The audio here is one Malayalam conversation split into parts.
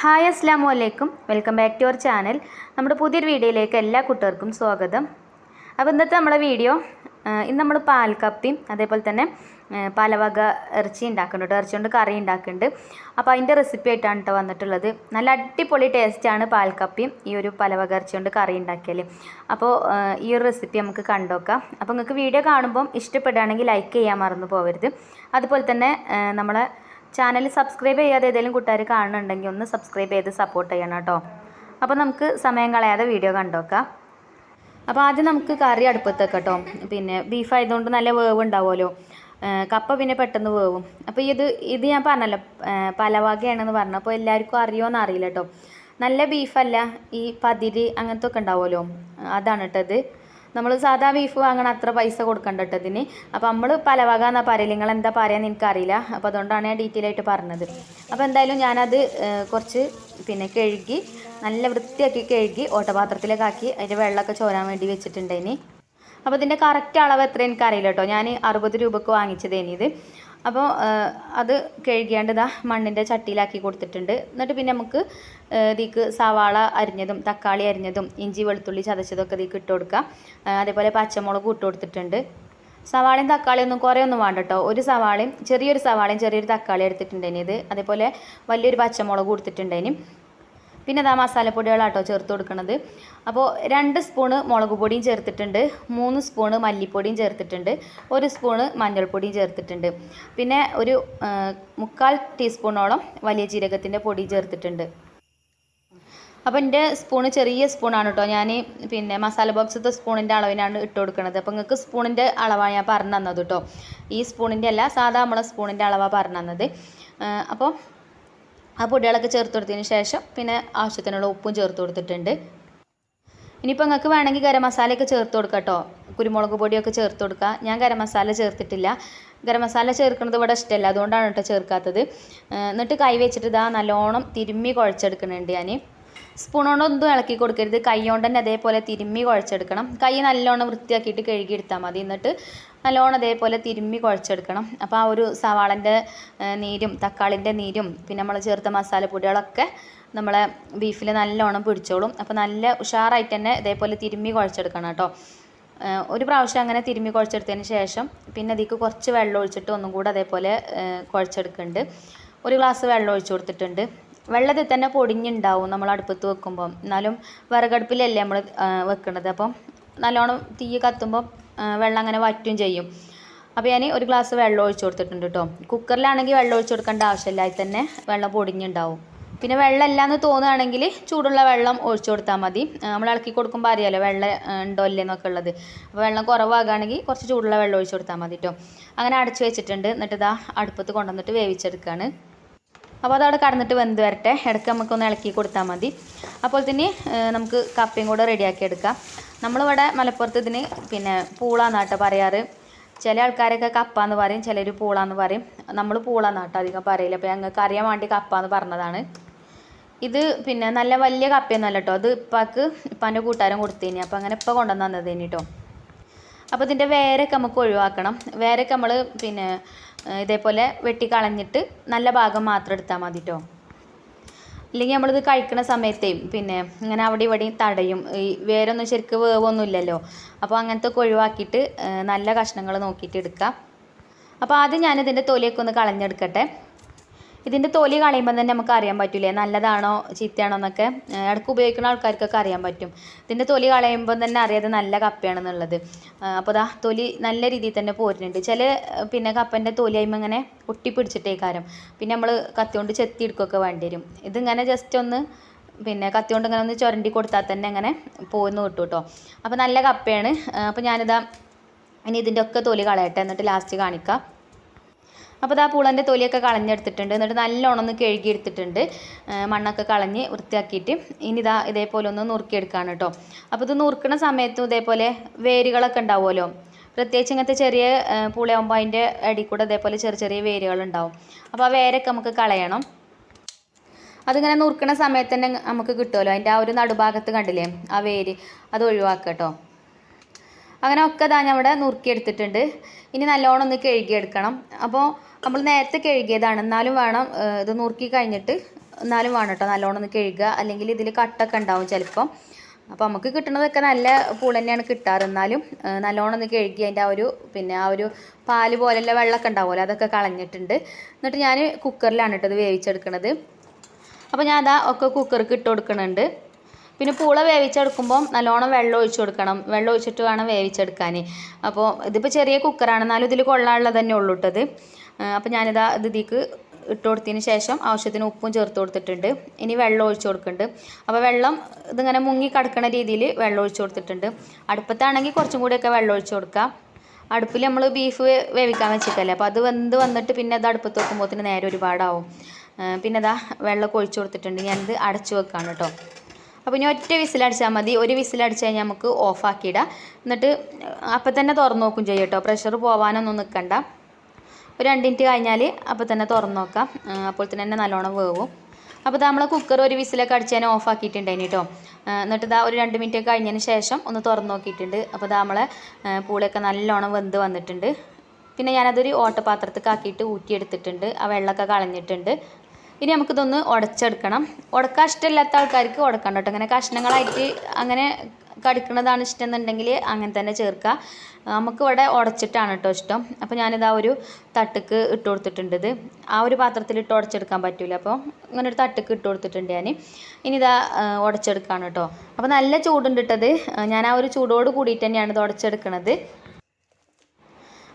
ഹായ് അസ്സാം വലൈക്കും welcome back to our channel. നമ്മുടെ പുതിയൊരു വീഡിയോയിലേക്ക് എല്ലാ കുട്ടികൾക്കും സ്വാഗതം. അപ്പോൾ ഇന്നത്തെ നമ്മുടെ വീഡിയോ ഇന്ന് നമ്മൾ പാൽ കപ്പിയും അതേപോലെ തന്നെ പലവക പല വക ഇറച്ചി ഉണ്ടാക്കുന്നുണ്ട് ഇറച്ചി കൊണ്ട് കറി ഉണ്ടാക്കുന്നുണ്ട്. അപ്പോൾ അതിന്റെ റെസിപ്പി ആയിട്ടാണ് കേട്ടോ വന്നിട്ടുള്ളത്. നല്ല അടിപൊളി ടേസ്റ്റാണ് പാൽ കപ്പിയും ഈ ഒരു പലവക ഇറച്ചി കൊണ്ട് കറി ഉണ്ടാക്കിയാൽ അപ്പോൾ ഈ ഒരു റെസിപ്പി നമുക്ക് കണ്ടുനോക്കാം അപ്പോൾ നിങ്ങൾക്ക് വീഡിയോ കാണുമ്പം ഇഷ്ടപ്പെടുകയാണെങ്കിൽ ലൈക്ക് ചെയ്യാൻ മറന്നു പോകരുത് അതുപോലെ തന്നെ നമ്മളെ ചാനൽ സബ്സ്ക്രൈബ് ചെയ്യാതെ ഏതെങ്കിലും കൂട്ടുകാർ കാണുന്നുണ്ടെങ്കിൽ ഒന്ന് സബ്സ്ക്രൈബ് ചെയ്ത് സപ്പോർട്ട് ചെയ്യണം കേട്ടോ. അപ്പോൾ നമുക്ക് സമയം കളയാതെ വീഡിയോ കണ്ടോക്കാം. അപ്പോൾ ആദ്യം നമുക്ക് കറി അടുപ്പത്ത് വെക്കട്ടോ. കേട്ടോ പിന്നെ ബീഫ് ആയതുകൊണ്ട് നല്ല വേവ് ഉണ്ടാവുമല്ലോ. കപ്പ പിന്നെ പെട്ടെന്ന് വേവും. അപ്പോൾ ഇത് ഇത് ഞാൻ പറഞ്ഞല്ലോ പലവാകയാണെന്ന് പറഞ്ഞു അപ്പോൾ എല്ലാവർക്കും അറിയുമോയെന്ന് അറിയില്ല കേട്ടോ. നല്ല ബീഫല്ല ഈ പതിര് അങ്ങനത്തെ ഒക്കെ ഉണ്ടാവുമല്ലോ. അതാണ് കേട്ടത് നമ്മൾ സാധാ ബീഫ് വാങ്ങണ അത്ര പൈസ കൊടുക്കണ്ട ഇതിന്. അപ്പോൾ നമ്മൾ പല വക എന്നാ പറയൽ നിങ്ങൾ എന്താ പറയാന്ന് എനിക്കറിയില്ല. അപ്പോൾ അതുകൊണ്ടാണ് ഞാൻ ഡീറ്റെയിൽ ആയിട്ട് പറഞ്ഞത്. അപ്പോൾ എന്തായാലും ഞാനത് കുറച്ച് പിന്നെ കഴുകി നല്ല വൃത്തിയാക്കി കഴുകി ഓട്ടപാത്രത്തിലേക്ക് ആക്കി അതിന്റെ വെള്ളമൊക്കെ ചോരാൻ വേണ്ടി വെച്ചിട്ടുണ്ടേനി അപ്പോൾ ഇതിന്റെ കറക്റ്റ് അളവ് എത്ര എനിക്കറിയില്ല കേട്ടോ ഞാൻ അറുപത് രൂപക്ക് വാങ്ങിച്ചതേനി ഇത്. അപ്പോൾ അത് കഴുകിയാണ്ട് ഇതാ മണ്ണിന്റെ ചട്ടിയിലാക്കി കൊടുത്തിട്ടുണ്ട്. എന്നിട്ട് പിന്നെ നമുക്ക് ഇതിക്ക് സവാള അരിഞ്ഞതും തക്കാളി അരിഞ്ഞതും ഇഞ്ചി വെളുത്തുള്ളി ചതച്ചതൊക്കെ ഇതിക്ക് ഇട്ട് കൊടുക്കാം. അതേപോലെ പച്ചമുളക് ഇട്ട് കൊടുത്തിട്ടുണ്ട്. സവാളയും തക്കാളിയും ഒന്നും കുറേ ഒന്നും വേണ്ട കേട്ടോ. ഒരു സവാളയും ചെറിയൊരു സവാളയും ചെറിയൊരു തക്കാളി എടുത്തിട്ടുണ്ടേനി ഇത്. അതേപോലെ വലിയൊരു പച്ചമുളക് കൊടുത്തിട്ടുണ്ടേനി പിന്നെ അതാ മസാലപ്പൊടികളാട്ടോ ചേർത്ത് കൊടുക്കുന്നത് അപ്പോൾ രണ്ട് സ്പൂണ് മുളക് പൊടിയും ചേർത്തിട്ടുണ്ട്. മൂന്ന് സ്പൂണ് മല്ലിപ്പൊടിയും ചേർത്തിട്ടുണ്ട്. ഒരു സ്പൂണ് മഞ്ഞൾപ്പൊടിയും ചേർത്തിട്ടുണ്ട്. പിന്നെ ഒരു മുക്കാൽ ടീസ്പൂണോളം വലിയ ജീരകത്തിന്റെ പൊടി ചേർത്തിട്ടുണ്ട്. അപ്പോൾ എന്റെ സ്പൂണ് ചെറിയ സ്പൂണാണ് കേട്ടോ ഞാൻ പിന്നെ മസാല ബോക്സത്തെ സ്പൂണിന്റെ അളവിനാണ് ഇട്ട് കൊടുക്കുന്നത് അപ്പോൾ നിങ്ങൾക്ക് സ്പൂണിന്റെ അളവാണ് ഞാൻ പറഞ്ഞു തന്നത് കേട്ടോ ഈ സ്പൂണിന്റെ അല്ല സാധാ നമ്മളെ സ്പൂണിന്റെ അളവാണ് പറഞ്ഞു തന്നത്. അപ്പോൾ ആ പൊടികളൊക്കെ ചേർത്ത് കൊടുത്തതിന് ശേഷം പിന്നെ ആവശ്യത്തിനുള്ള ഉപ്പും ചേർത്ത് കൊടുത്തിട്ടുണ്ട്. ഇനിയിപ്പോൾ നിങ്ങൾക്ക് വേണമെങ്കിൽ ഗരം മസാലയൊക്കെ ചേർത്ത് കൊടുക്കാം കേട്ടോ കുരുമുളക് പൊടിയൊക്കെ ചേർത്ത് കൊടുക്കുക ഞാൻ ഗരം മസാല ചേർത്തിട്ടില്ല. ഗരം മസാല ചേർക്കുന്നത് ഇവിടെ ഇഷ്ടമല്ല അതുകൊണ്ടാണ് കേട്ടോ ചേർക്കാത്തത്. എന്നിട്ട് കൈ വെച്ചിട്ട് ഇതാ നല്ലോണം തിരുമ്മി കുഴച്ചെടുക്കുന്നുണ്ട് ഞാൻ സ്പൂൺ കൊണ്ടൊന്നും ഇളക്കി കൊടുക്കരുത്. കൈ കൊണ്ട് തന്നെ അതേപോലെ തിരുമ്മി കുഴച്ചെടുക്കണം. കൈ നല്ലോണം വൃത്തിയാക്കിയിട്ട് കഴുകി എടുത്താൽ മതി. എന്നിട്ട് നല്ലോണം അതേപോലെ തിരുമ്മി കുഴച്ചെടുക്കണം. അപ്പോൾ ആ ഒരു സവാളന്റെ നീരും തക്കാളിന്റെ നീരും പിന്നെ നമ്മൾ ചേർത്ത മസാലപ്പൊടികളൊക്കെ നമ്മളെ ബീഫിൽ നല്ലോണം പിടിച്ചോളും. അപ്പോൾ നല്ല ഉഷാറായിട്ട് തന്നെ ഇതേപോലെ തിരുമ്മി കുഴച്ചെടുക്കണം കേട്ടോ. ഒരു പ്രാവശ്യം അങ്ങനെ തിരുമ്മി കുഴച്ചെടുത്തതിന് ശേഷം പിന്നെ അതിക്ക് കുറച്ച് വെള്ളം ഒഴിച്ചിട്ട് ഒന്നും കൂടെ അതേപോലെ കുഴച്ചെടുക്കുന്നുണ്ട് ഒരു ഗ്ലാസ് വെള്ളം ഒഴിച്ചു കൊടുത്തിട്ടുണ്ട്. വെള്ളത്തിൽ തന്നെ പൊടിഞ്ഞുണ്ടാവും നമ്മൾ അടുപ്പത്ത് വെക്കുമ്പോൾ എന്നാലും വിറകടുപ്പിലല്ലേ നമ്മൾ വെക്കുന്നത് അപ്പം നല്ലോണം തീ കത്തുമ്പോൾ വെള്ളം അങ്ങനെ വറ്റും ചെയ്യും. അപ്പോൾ ഞാൻ ഒരു ഗ്ലാസ് വെള്ളം ഒഴിച്ചു കൊടുത്തിട്ടുണ്ട് കേട്ടോ. കുക്കറിലാണെങ്കിൽ വെള്ളം ഒഴിച്ചു കൊടുക്കേണ്ട ആവശ്യമില്ല. അതിൽ തന്നെ വെള്ളം പൊടിഞ്ഞുണ്ടാവും. പിന്നെ വെള്ളം ഇല്ലാന്ന് തോന്നുകയാണെങ്കിൽ ചൂടുള്ള വെള്ളം ഒഴിച്ചു കൊടുത്താൽ മതി. നമ്മൾ ഇളക്കി കൊടുക്കുമ്പോൾ അറിയാലോ വെള്ളം ഉണ്ടോ ഇല്ലേ എന്നൊക്കെ ഉള്ളത്. അപ്പോൾ വെള്ളം കുറവാകുകയാണെങ്കിൽ കുറച്ച് ചൂടുള്ള വെള്ളം ഒഴിച്ചു കൊടുത്താൽ മതി കേട്ടോ. അങ്ങനെ അടച്ചു വെച്ചിട്ടുണ്ട്. എന്നിട്ട് ഇതാ അടുപ്പത്ത് കൊണ്ടുവന്നിട്ട് വേവിച്ചെടുക്കുകയാണ്. അപ്പോൾ അതവിടെ കടന്നിട്ട് വെന്ത് വരട്ടെ. ഇടയ്ക്ക് നമുക്കൊന്ന് ഇളക്കി കൊടുത്താൽ മതി. അപ്പോൾ തന്നെ നമുക്ക് കപ്പയും കൂടെ റെഡിയാക്കി എടുക്കാം. നമ്മളിവിടെ മലപ്പുറത്ത് ഇതിന് പിന്നെ പൂളാന്നാട്ടോ പറയാറ്. ചില ആൾക്കാരൊക്കെ കപ്പ എന്ന് പറയും ചിലർ പൂളാന്ന് പറയും. നമ്മൾ പൂളാന്നാട്ടോ അധികം പറയില്ല അപ്പോൾ ഞങ്ങൾക്ക് അറിയാൻ വേണ്ടി കപ്പ എന്ന് പറഞ്ഞതാണ്. ഇത് പിന്നെ നല്ല വലിയ കപ്പയൊന്നുമല്ല കേട്ടോ അത് ഇപ്പാക്ക് ഇപ്പാന്റെ കൂട്ടുകാരൻ കൊടുത്തേനി. അപ്പോൾ അങ്ങനെ ഇപ്പം കൊണ്ടുവന്ന് തന്നതേനി കേട്ടോ അപ്പോൾ ഇതിന്റെ വേരൊക്കെ നമുക്ക് ഒഴിവാക്കണം. വേരൊക്കെ നമ്മൾ പിന്നെ ഇതേപോലെ വെട്ടിക്കളഞ്ഞിട്ട് നല്ല ഭാഗം മാത്രം എടുത്താൽ മതി കേട്ടോ ഇല്ലെങ്കിൽ നമ്മളിത് കഴിക്കുന്ന സമയത്തേയും പിന്നെ ഇങ്ങനെ അവിടെ ഇവിടെയും തടയും. ഈ വേരൊന്നും ശരിക്ക് വേവൊന്നും ഇല്ലല്ലോ അപ്പോൾ അങ്ങനത്തെ ഒക്കെ ഒഴിവാക്കിയിട്ട് നല്ല കഷ്ണങ്ങൾ നോക്കിയിട്ട് എടുക്കാം. അപ്പോൾ ആദ്യം ഞാനിതിന്റെ തൊലിയൊക്കെ ഒന്ന് കളഞ്ഞെടുക്കട്ടെ. ഇതിന്റെ തൊലി കളയുമ്പോൾ തന്നെ നമുക്ക് അറിയാൻ പറ്റില്ലേ നല്ലതാണോ ചീത്തയാണോ എന്നൊക്കെ ഇടയ്ക്ക് ഉപയോഗിക്കുന്ന ആൾക്കാർക്കൊക്കെ അറിയാൻ പറ്റും. ഇതിന്റെ തൊലി കളയുമ്പോൾ തന്നെ അറിയാതെ നല്ല കപ്പയാണെന്നുള്ളത്. അപ്പോൾ ദാ തൊലി നല്ല രീതിയിൽ തന്നെ പോരുന്നുണ്ട്. ചില പിന്നെ കപ്പന്റെ തൊലി ആയുമ്പോൾ ഇങ്ങനെ ഒട്ടിപ്പിടിച്ചിട്ടേക്കാരം പിന്നെ നമ്മൾ കത്തി കൊണ്ട് ചെത്തി എടുക്കുകയൊക്കെ വേണ്ടി വരും. ഇതിങ്ങനെ ജസ്റ്റ് ഒന്ന് പിന്നെ കത്തി കൊണ്ട് ഇങ്ങനെ ഒന്ന് ചുരണ്ടി കൊടുത്താൽ തന്നെ അങ്ങനെ പോന്ന് കിട്ടും കേട്ടോ. അപ്പോൾ നല്ല കപ്പയാണ്. അപ്പോൾ ഞാനിതാ ഇനി ഇതിന്റെ ഒക്കെ തൊലി കളയട്ടെ എന്നിട്ട് ലാസ്റ്റ് കാണിക്കാം. അപ്പോൾ ഇതാ പൂളന്റെ തൊലിയൊക്കെ കളഞ്ഞെടുത്തിട്ടുണ്ട്. എന്നിട്ട് നല്ലോണം ഒന്ന് കഴുകിയെടുത്തിട്ടുണ്ട്. മണ്ണൊക്കെ കളഞ്ഞ് വൃത്തിയാക്കിയിട്ട്. ഇനി ഇതാ ഇതേപോലെ ഒന്ന് നുറുക്കിയെടുക്കുകയാണ് കേട്ടോ അപ്പോൾ ഇത് നുറുക്കണ സമയത്തും ഇതേപോലെ വേരുകളൊക്കെ ഉണ്ടാവുമല്ലോ? പ്രത്യേകിച്ച് ഇങ്ങനത്തെ ചെറിയ ആ, പൂളയാകുമ്പോൾ അതിന്റെ അടി കൂടെ ഇതേപോലെ ചെറിയ ചെറിയ വേരുകളുണ്ടാവും. അപ്പോൾ ആ വേരൊക്കെ നമുക്ക് കളയണം. അതിങ്ങനെ നുറുക്കണ സമയത്ത് തന്നെ നമുക്ക് കിട്ടുമല്ലോ? അതിന്റെ ആ ഒരു നടുഭാഗത്ത് കണ്ടില്ലേ? ആ വേര് അത് ഒഴിവാക്കുക കേട്ടോ അങ്ങനെ ഒക്കെ ഇതാ ഇവിടെ നുറുക്കിയെടുത്തിട്ടുണ്ട്. ഇനി നല്ലോണം ഒന്ന് കഴുകിയെടുക്കണം. അപ്പോൾ നമ്മൾ നേരത്തെ കഴുകിയതാണ്. എന്നാലും വേണം ഇത് നുറുക്കി കഴിഞ്ഞിട്ട് എന്നാലും വേണം കേട്ടോ നല്ലോണം ഒന്ന് കഴുകുക. അല്ലെങ്കിൽ ഇതിൽ കട്ടൊക്കെ ഉണ്ടാവും ചിലപ്പം. അപ്പോൾ നമുക്ക് കിട്ടുന്നതൊക്കെ നല്ല പൂൾ തന്നെയാണ് കിട്ടാറ്. എന്നാലും നല്ലോണം ഒന്ന് കഴുകി അതിന്റെ ആ ഒരു പിന്നെ ആ ഒരു പാൽ പോലെയുള്ള വെള്ളമൊക്കെ ഉണ്ടാവുമല്ലോ അതൊക്കെ കളഞ്ഞിട്ടുണ്ട്. എന്നിട്ട് ഞാൻ കുക്കറിലാണ് കേട്ടോ ഇത് വേവിച്ചെടുക്കുന്നത് അപ്പോൾ ഞാൻ അതാ ഒക്കെ കുക്കർക്ക് ഇട്ട് കൊടുക്കുന്നുണ്ട് പിന്നെ പൂള വേവിച്ചെടുക്കുമ്പോൾ നല്ലോണം വെള്ളം ഒഴിച്ചു കൊടുക്കണം. വെള്ളം ഒഴിച്ചിട്ട് വേണം വേവിച്ചെടുക്കാൻ. അപ്പോൾ ഇതിപ്പോൾ ചെറിയ കുക്കറാണ്. എന്നാലും ഇതിൽ കൊള്ളാനുള്ളത് തന്നെ ഉള്ളൂ ഇട്ടത് അപ്പോൾ ഞാനിതാ ഇത് ഇതിക്ക് ഇട്ട് കൊടുത്തതിന് ശേഷം ആവശ്യത്തിന് ഉപ്പും ചേർത്ത് കൊടുത്തിട്ടുണ്ട്. ഇനി വെള്ളം ഒഴിച്ചു കൊടുക്കുന്നുണ്ട് അപ്പോൾ വെള്ളം ഇതിങ്ങനെ മുങ്ങി കിടക്കുന്ന രീതിയിൽ വെള്ളം ഒഴിച്ചു കൊടുത്തിട്ടുണ്ട്. അടുപ്പത്താണെങ്കിൽ കുറച്ചും കൂടിയൊക്കെ വെള്ളം ഒഴിച്ചു കൊടുക്കാം. അടുപ്പിൽ നമ്മൾ ബീഫ് വേവിക്കാൻ വെച്ചിട്ടല്ലേ? അപ്പോൾ അത് വെന്ത് വന്നിട്ട് പിന്നെ അത് അടുപ്പത്ത് വെക്കുമ്പോഴത്തേന് നേരെ ഒരുപാടാവും. പിന്നെ ഇതാ വെള്ളമൊക്കെ ഒഴിച്ചു കൊടുത്തിട്ടുണ്ട്. ഞാനിത് അടച്ചു വെക്കാണ് കേട്ടോ അപ്പോൾ ഇനി ഒറ്റ വിസിലടിച്ചാൽ മതി. ഒരു വിസിലടിച്ച് കഴിഞ്ഞാൽ നമുക്ക് ഓഫാക്കിയിടാം എന്നിട്ട് അപ്പം തന്നെ തുറന്നു നോക്കും ചെയ്യും കേട്ടോ. പ്രഷർ പോവാനൊന്നും നിൽക്കണ്ട ഒരു രണ്ട് മിനിറ്റ് കഴിഞ്ഞാൽ അപ്പോൾ തന്നെ തുറന്നു നോക്കാം. അപ്പോൾ തന്നെ നല്ലോണം വേവും. അപ്പോൾ നമ്മൾ കുക്കർ ഒരു വിസിലൊക്കെ അടിച്ച് ഓഫ് ആക്കിയിട്ടുണ്ടായിന് കേട്ടോ. എന്നിട്ട് ഇതാ ഒരു രണ്ട് മിനിറ്റ് കഴിഞ്ഞതിന് ശേഷം ഒന്ന് തുറന്ന് നോക്കിയിട്ടുണ്ട്. അപ്പോൾ നമ്മളെ പൂളൊക്കെ നല്ലോണം വെന്ത് വന്നിട്ടുണ്ട്. പിന്നെ ഞാനതൊരു ഓട്ടപാത്രത്തേക്ക് ആക്കിയിട്ട് ഊറ്റിയെടുത്തിട്ടുണ്ട്. ആ വെള്ളമൊക്കെ കളഞ്ഞിട്ടുണ്ട്. ഇനി നമുക്കിതൊന്ന് ഉടച്ചെടുക്കണം. ഉടക്കാൻ ഇഷ്ടമില്ലാത്ത ആൾക്കാർക്ക് ഉടക്കണം കേട്ടോ. അങ്ങനെ കഷ്ണങ്ങളായിട്ട് അങ്ങനെ കടിക്കുന്നതാണ് ഇഷ്ടം എന്നുണ്ടെങ്കിൽ അങ്ങനെ തന്നെ ചേർക്കുക. നമുക്ക് ഇവിടെ ഉടച്ചിട്ടാണ് കേട്ടോ ഇഷ്ടം. അപ്പോൾ ഞാനിതാ ഒരു തട്ടുക്ക് ഇട്ട് കൊടുത്തിട്ടുണ്ട് ആ ഒരു പാത്രത്തിൽ ഇട്ട് ഉടച്ചെടുക്കാൻ പറ്റില്ല അപ്പോൾ ഇങ്ങനെ ഒരു തട്ടുക്ക് ഇട്ട് കൊടുത്തിട്ടുണ്ട് ഞാൻ. ഇനി ഇതാ ഉടച്ചെടുക്കുകയാണ് കേട്ടോ. അപ്പോൾ നല്ല ചൂടുണ്ട് ഇട്ടത്. ഞാൻ ആ ഒരു ചൂടോട് കൂടിയിട്ട് തന്നെയാണ് ഇത് ഉടച്ചെടുക്കണത്.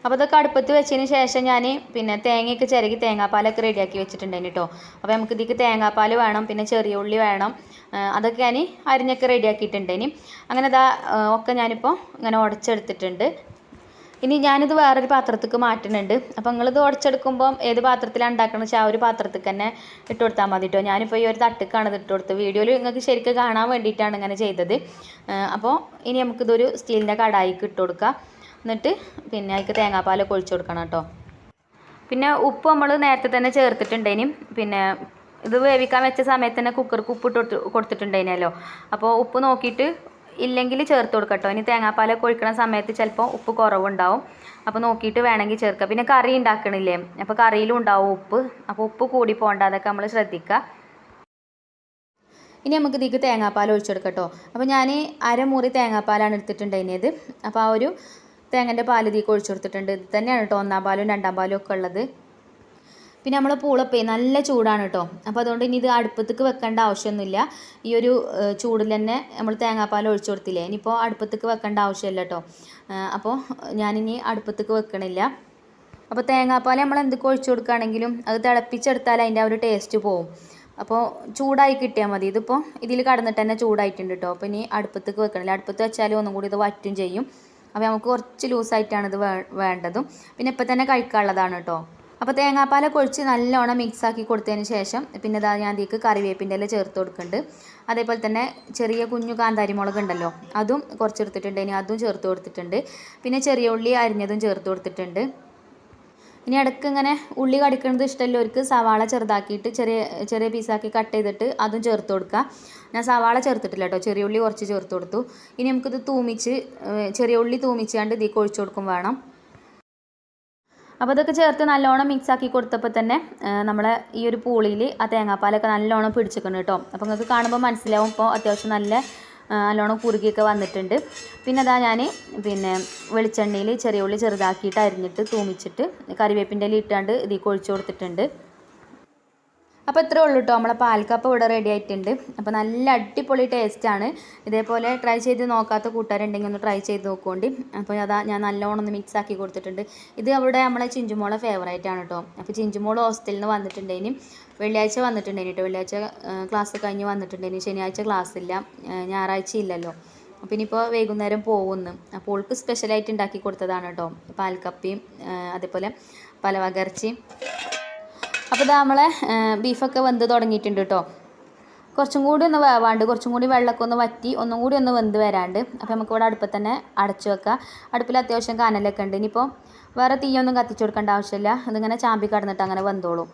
അപ്പോൾ അതൊക്കെ അടുപ്പത്ത് വെച്ചതിന് ശേഷം ഞാൻ പിന്നെ തേങ്ങയൊക്കെ ചിരകി തേങ്ങാപ്പാലൊക്കെ റെഡിയാക്കി വെച്ചിട്ടുണ്ടായിരുന്നു കേട്ടോ അപ്പോൾ നമുക്ക് ഇതിക്ക് തേങ്ങാപ്പാൽ വേണം പിന്നെ ചെറിയ ഉള്ളി വേണം. അതൊക്കെ ഞാൻ അരിഞ്ഞൊക്കെ റെഡിയാക്കിയിട്ടുണ്ടേനി അങ്ങനെ ആ, ഒക്കെ ഞാനിപ്പോൾ ഇങ്ങനെ ഉടച്ചെടുത്തിട്ടുണ്ട്. ഇനി ഞാനിത് വേറൊരു പാത്രത്തേക്ക് മാറ്റുന്നുണ്ട്. അപ്പോൾ നിങ്ങളിത് ഉടച്ചെടുക്കുമ്പോൾ ഏത് പാത്രത്തിലാണ് ഉണ്ടാക്കുന്നത് വെച്ചാൽ ആ ഒരു പാത്രത്തിൽ തന്നെ ഇട്ട് കൊടുത്താൽ മതി കേട്ടോ ഞാനിപ്പോൾ ഈ ഒരു തട്ടുക്കാണ് ഇത് ഇട്ട് കൊടുത്തത്. വീഡിയോയിൽ നിങ്ങൾക്ക് ശരിക്കും കാണാൻ വേണ്ടിയിട്ടാണ് ഇങ്ങനെ ചെയ്തത്. അപ്പോൾ ഇനി നമുക്കിതൊരു സ്റ്റീലിന്റെ കടായിക്ക് ഇട്ട് കൊടുക്കാം. എന്നിട്ട് പിന്നെ അതിക്ക് തേങ്ങാപ്പാലൊക്കെ ഒഴിച്ച് കൊടുക്കണം കേട്ടോ. പിന്നെ ഉപ്പ് നമ്മൾ നേരത്തെ തന്നെ ചേർത്തിട്ടുണ്ടേനും പിന്നെ ഇത് വേവിക്കാൻ വെച്ച സമയത്ത് തന്നെ കുക്കർക്ക് ഉപ്പ് ഇട്ട് കൊടുത്തിട്ടുണ്ടേനല്ലോ അപ്പോൾ ഉപ്പ് നോക്കിയിട്ട് ഇല്ലെങ്കിൽ ചേർത്ത് കൊടുക്കട്ടോ ഇനി തേങ്ങാപ്പാലൊക്കെ ഒഴിക്കണ സമയത്ത് ചിലപ്പോൾ ഉപ്പ് കുറവുണ്ടാവും. അപ്പോൾ നോക്കിയിട്ട് വേണമെങ്കിൽ ചേർക്കുക പിന്നെ കറി ഉണ്ടാക്കണില്ലേ? അപ്പോൾ കറിയിലും ഉണ്ടാവും ഉപ്പ്. അപ്പോൾ ഉപ്പ് കൂടി പോകണ്ട അതൊക്കെ നമ്മൾ ശ്രദ്ധിക്കുക. ഇനി നമുക്ക് ഇതിക്ക് തേങ്ങാപ്പാൽ ഒഴിച്ചെടുക്കട്ടോ അപ്പോൾ ഞാൻ അരമുറി തേങ്ങാപ്പാലാണ് എടുത്തിട്ടുണ്ടായിരുന്നത്. അപ്പോൾ ആ ഒരു തേങ്ങന്റെ പാൽ ഇതിലേക്ക് ഒഴിച്ചു കൊടുത്തിട്ടുണ്ട്. ഇത് തന്നെയാണ് കേട്ടോ ഒന്നാം പാലും രണ്ടാം പാലും ഒക്കെ ഉള്ളത്. പിന്നെ നമ്മൾ പൂളപ്പേ നല്ല ചൂടാണ് കേട്ടോ. അപ്പോൾ അതുകൊണ്ട് ഇനി ഇത് അടുപ്പത്തേക്ക് വെക്കേണ്ട ആവശ്യമൊന്നുമില്ല. ഈ ഒരു ചൂടിൽ തന്നെ നമ്മൾ തേങ്ങാപ്പാൽ ഒഴിച്ചു കൊടുത്തില്ലേ? ഇനിയിപ്പോൾ അടുപ്പത്തേക്ക് വെക്കേണ്ട ആവശ്യമില്ല കേട്ടോ. അപ്പോൾ ഞാനിനി അടുപ്പത്തേക്ക് വെക്കണില്ല. അപ്പോൾ തേങ്ങാപ്പാൽ നമ്മൾ എന്തൊക്കെ ഒഴിച്ചു കൊടുക്കുകയാണെങ്കിലും അത് തിളപ്പിച്ചെടുത്താൽ അതിന്റെ ആ ഒരു ടേസ്റ്റ് പോവും. അപ്പോൾ ചൂടായി കിട്ടിയാൽ മതി. ഇതിപ്പോൾ ഇതിൽ കടന്നിട്ട് തന്നെ ചൂടായിട്ടുണ്ട് കേട്ടോ. അപ്പോൾ ഇനി അടുപ്പത്തേക്ക് വെക്കണില്ല. അടുപ്പത്ത് വെച്ചാൽ ഒന്നും കൂടി ഇത് വറ്റും ചെയ്യും. അപ്പോൾ നമുക്ക് കുറച്ച് ലൂസായിട്ടാണ് ഇത് വേണ്ടതും. പിന്നെ ഇപ്പം തന്നെ കഴിക്കാനുള്ളതാണ് കേട്ടോ അപ്പോൾ തേങ്ങാപ്പാലൊക്കെ ഒഴിച്ച് നല്ലോണം മിക്സ് ആക്കി കൊടുത്തതിന് ശേഷം പിന്നെ ഇതാ ഞാൻ അതിലേക്ക് കറിവേപ്പിന്റെ ഇല ചേർത്ത് കൊടുക്കുന്നുണ്ട്. അതേപോലെ തന്നെ ചെറിയ കുഞ്ഞു കാന്താരിമുളക് ഉണ്ടല്ലോ അതും കുറച്ചെടുത്തിട്ടുണ്ട് ഇനി അതും ചേർത്ത് കൊടുത്തിട്ടുണ്ട്. പിന്നെ ചെറിയ ഉള്ളി അരിഞ്ഞതും ചേർത്ത് കൊടുത്തിട്ടുണ്ട്. ഇനി ഇടയ്ക്ക് ഇങ്ങനെ ഉള്ളി കടിക്കുന്നത് ഇഷ്ടമുള്ളവർക്ക് സവാള ചെറുതാക്കിയിട്ട് ചെറിയ ചെറിയ പീസാക്കി കട്ട് ചെയ്തിട്ട് അതും ചേർത്ത് കൊടുക്കുക. ഞാൻ സവാള ചേർത്തിട്ടില്ല കേട്ടോ ചെറിയ ഉള്ളി കുറച്ച് ചേർത്ത് കൊടുത്തു. ഇനി നമുക്കിത് തൂമിച്ച് ചെറിയ ഉള്ളി തൂമിച്ചാണ്ട് ഇതിൽ ഒഴിച്ചു കൊടുക്കും വേണം. അപ്പോൾ ഇതൊക്കെ ചേർത്ത് നല്ലോണം മിക്സ് ആക്കി കൊടുത്തപ്പോൾ തന്നെ നമ്മളെ ഈ ഒരു പൂളിയിൽ ആ തേങ്ങാപ്പാലൊക്കെ നല്ലോണം പിടിച്ചിരിക്കണം കേട്ടോ അപ്പോൾ നിങ്ങൾക്ക് കാണുമ്പോൾ മനസ്സിലാവും. ഇപ്പോൾ അത്യാവശ്യം നല്ല നല്ലോണം കുറുകിയൊക്കെ വന്നിട്ടുണ്ട്. പിന്നെ അതാ ഞാൻ പിന്നെ വെളിച്ചെണ്ണയിൽ ചെറിയ ഉള്ളി ചെറുതാക്കിയിട്ട് അരിഞ്ഞിട്ട് തൂമിച്ചിട്ട് കറിവേപ്പിന്റെ ഇല ഇട്ടാണ്ട് ഇതിലേക്ക് ഒഴിച്ചു കൊടുത്തിട്ടുണ്ട്. അപ്പോൾ ഇത്രേ ഉള്ളൂ കേട്ടോ നമ്മളെ പാൽക്കപ്പ് ഇവിടെ റെഡി ആയിട്ടുണ്ട്. അപ്പോൾ നല്ല അടിപൊളി ടേസ്റ്റാണ് ഇതേപോലെ ട്രൈ ചെയ്ത് നോക്കാത്ത കൂട്ടുകാരുണ്ടെങ്കിൽ ഒന്ന് ട്രൈ ചെയ്ത് നോക്കുകൊണ്ട് അപ്പോൾ അതാ ഞാൻ നല്ലോണം ഒന്ന് മിക്സ് ആക്കി കൊടുത്തിട്ടുണ്ട്. ഇത് അവിടെ നമ്മളെ ചിഞ്ചുമോളെ ഫേവറേറ്റ് ആണ് കേട്ടോ അപ്പോൾ ചിഞ്ചുമോൾ ഹോസ്റ്റലിൽ നിന്ന് വന്നിട്ടുണ്ടെങ്കിൽ വെള്ളിയാഴ്ച വന്നിട്ടുണ്ടെങ്കിൽ കേട്ടോ വെള്ളിയാഴ്ച ക്ലാസ് കഴിഞ്ഞ് വന്നിട്ടുണ്ടെങ്കിൽ ശനിയാഴ്ച ക്ലാസ് ഇല്ല. ഞായറാഴ്ച ഇല്ലല്ലോ. അപ്പോൾ ഇനിയിപ്പോൾ വൈകുന്നേരം പോകുന്നു അപ്പോൾ ഓൾക്ക് സ്പെഷ്യലായിട്ട് ഉണ്ടാക്കി കൊടുത്തതാണ് കേട്ടോ പാൽക്കപ്പിയും അതേപോലെ പലവകർച്ചയും അപ്പോൾ ഇതാ നമ്മളെ ബീഫൊക്കെ വെന്ത് തുടങ്ങിയിട്ടുണ്ട് കേട്ടോ കുറച്ചും കൂടി ഒന്ന് വേവാണ്ട് കുറച്ചും കൂടി വെള്ളമൊക്കെ ഒന്ന് വറ്റി ഒന്നും കൂടി ഒന്ന് വെന്ത് വരാണ്ട് അപ്പോൾ നമുക്ക് ഇവിടെ അടുപ്പത്ത് തന്നെ അടച്ചു വെക്കാം. അടുപ്പിൽ അത്യാവശ്യം കനലൊക്കെ ഉണ്ട്. ഇനിയിപ്പോൾ വേറെ തീയൊന്നും കത്തിച്ചു കൊടുക്കേണ്ട ആവശ്യമില്ല. അതിങ്ങനെ ചാമ്പി കടന്നിട്ട് അങ്ങനെ വെന്തോളും.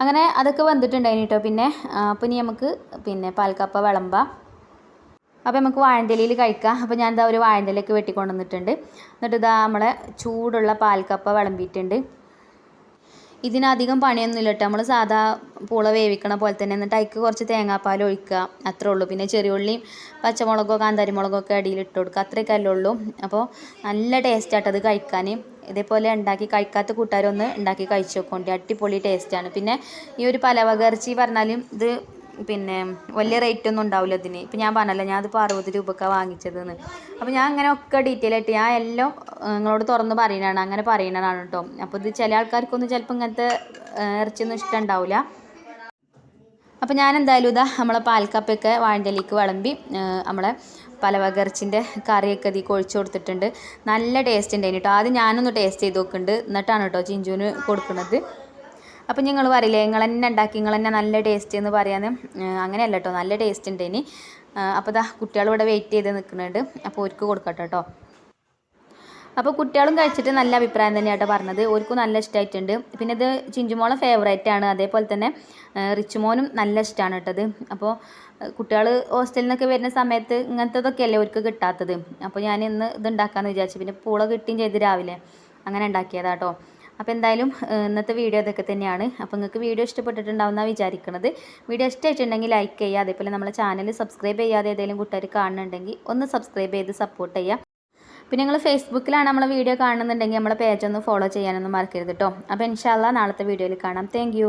അങ്ങനെ അതൊക്കെ വെന്തിട്ടുണ്ടായിന് കേട്ടോ പിന്നെ അപ്പോൾ ഇനി നമുക്ക് പിന്നെ പാൽക്കപ്പ വിളമ്പാം. അപ്പോൾ നമുക്ക് വാഴന്റെലയിൽ കഴിക്കാം. അപ്പോൾ ഞാനിതാ ഒരു വാഴന്റെലൊക്കെ വെട്ടിക്കൊണ്ടുവന്നിട്ടുണ്ട്. എന്നിട്ട് ഇതാ നമ്മളെ ചൂടുള്ള പാൽക്കപ്പ വിളമ്പിയിട്ടുണ്ട്. ഇതിനധികം പണിയൊന്നുമില്ല കേട്ടോ നമ്മൾ സാധാ പൂള വേവിക്കണ പോലെ തന്നെ എന്നിട്ട് അതിക്ക് കുറച്ച് തേങ്ങാപ്പാൽ ഒഴിക്കുക. അത്രേ ഉള്ളൂ. പിന്നെ ചെറിയുള്ളിയും പച്ചമുളകോ കാന്താരിമുളകോ ഒക്കെ അടിയിൽ ഇട്ട് കൊടുക്കുക. അത്രയൊക്കെ ഉള്ളൂ. അപ്പോൾ നല്ല ടേസ്റ്റായിട്ടത് കഴിക്കാൻ. ഇതേപോലെ ഉണ്ടാക്കി കഴിക്കാത്ത കൂട്ടുകാരൊന്ന് ഉണ്ടാക്കി കഴിച്ചു നോക്കോണ്ടി അടിപൊളി ടേസ്റ്റാണ് പിന്നെ ഈ ഒരു പലവകർച്ചി പറഞ്ഞാലും ഇത് പിന്നെ വലിയ റേറ്റ് ഒന്നും ഉണ്ടാവില്ല ഇതിന്. ഇപ്പം ഞാൻ പറഞ്ഞല്ലോ ഞാൻ അതിപ്പോൾ അറുപത് രൂപക്കാണ് വാങ്ങിച്ചതെന്ന്. അപ്പോൾ ഞാൻ അങ്ങനെ ഒക്കെ ഡീറ്റെയിൽ ആയിട്ട് ഞാൻ എല്ലാം നിങ്ങളോട് തുറന്ന് പറയുന്നതാണ് അങ്ങനെ പറയുന്നതാണ് കേട്ടോ അപ്പോൾ ഇത് ചില ആൾക്കാർക്കൊന്നും ചിലപ്പോൾ ഇങ്ങനത്തെ ഇറച്ചിയൊന്നും ഇഷ്ടം ഉണ്ടാവില്ല. അപ്പോൾ ഞാൻ എന്തായാലും ഇതാ നമ്മളെ പാൽക്കപ്പൊക്കെ വാഴന്റെലേക്ക് വിളമ്പി നമ്മളെ പലവക ഇറച്ചിന്റെ കറിയൊക്കെ ഇതിൽ കൊഴിച്ച് കൊടുത്തിട്ടുണ്ട്. നല്ല ടേസ്റ്റ് ഉണ്ടായിരുന്നു കേട്ടോ ആദ്യം ഞാനൊന്ന് ടേസ്റ്റ് ചെയ്ത് നോക്കുന്നുണ്ട് എന്നിട്ടാണ് കേട്ടോ ചിഞ്ചുവിന് കൊടുക്കുന്നത് അപ്പോൾ ഞങ്ങൾ പറയില്ലേ നിങ്ങൾ തന്നെ ഉണ്ടാക്കി നിങ്ങൾ തന്നെ നല്ല ടേസ്റ്റ് എന്ന് പറയാന്ന്. അങ്ങനെയല്ല കേട്ടോ നല്ല ടേസ്റ്റ് ഉണ്ട് ഇനി. അപ്പോൾ ഇതാ കുട്ടികൾ ഇവിടെ വെയിറ്റ് ചെയ്ത് നിൽക്കുന്നുണ്ട് അപ്പോൾ അവർക്ക് കൊടുക്കട്ടെ കേട്ടോ അപ്പോൾ കുട്ടികളും കഴിച്ചിട്ട് നല്ല അഭിപ്രായം തന്നെയാണ് കേട്ടോ പറഞ്ഞത്. ഓർക്കും നല്ല ഇഷ്ടമായിട്ടുണ്ട് പിന്നെ ഇത് ചിഞ്ചുമോളെ ഫേവറേറ്റ് ആണ്. അതേപോലെ തന്നെ റിച്ചുമോനും നല്ല ഇഷ്ടമാണ് കേട്ടത് അപ്പോൾ കുട്ടികൾ ഹോസ്റ്റലിൽ നിന്നൊക്കെ വരുന്ന സമയത്ത് ഇങ്ങനത്തതൊക്കെയല്ലേ അവർക്ക് കിട്ടാത്തത്. അപ്പോൾ ഞാൻ ഇന്ന് ഇത് ഉണ്ടാക്കാമെന്ന് വിചാരിച്ചു പിന്നെ പൂള കിട്ടുകയും ചെയ്ത് രാവിലെ അങ്ങനെ ഉണ്ടാക്കിയതാട്ടോ അപ്പോൾ എന്തായാലും ഇന്നത്തെ വീഡിയോ ഇതൊക്കെ തന്നെയാണ്. അപ്പോൾ നിങ്ങൾക്ക് വീഡിയോ ഇഷ്ടപ്പെട്ടിട്ടുണ്ടാവുമെന്നാണ് വിചാരിക്കുന്നത് വീഡിയോ ഇഷ്ടമായിട്ടുണ്ടെങ്കിൽ ലൈക്ക് ചെയ്യുക അതേപോലെ നമ്മളെ ചാനൽ സബ്സ്ക്രൈബ് ചെയ്യാതെ ഏതെങ്കിലും കൂട്ടുകാർ കാണുന്നുണ്ടെങ്കിൽ ഒന്ന് സബ്സ്ക്രൈബ് ചെയ്ത് സപ്പോർട്ട് ചെയ്യുക. പിന്നെ നിങ്ങൾ ഫേസ്ബുക്കിലാണ് നമ്മളെ വീഡിയോ കാണുന്നുണ്ടെങ്കിൽ നമ്മളെ പേജ് ഒന്ന് ഫോളോ ചെയ്യാനൊന്നും മറക്കരുത് കേട്ടോ അപ്പോൾ ഇൻഷാല്ല നാളത്തെ വീഡിയോയിൽ കാണാം. താങ്ക്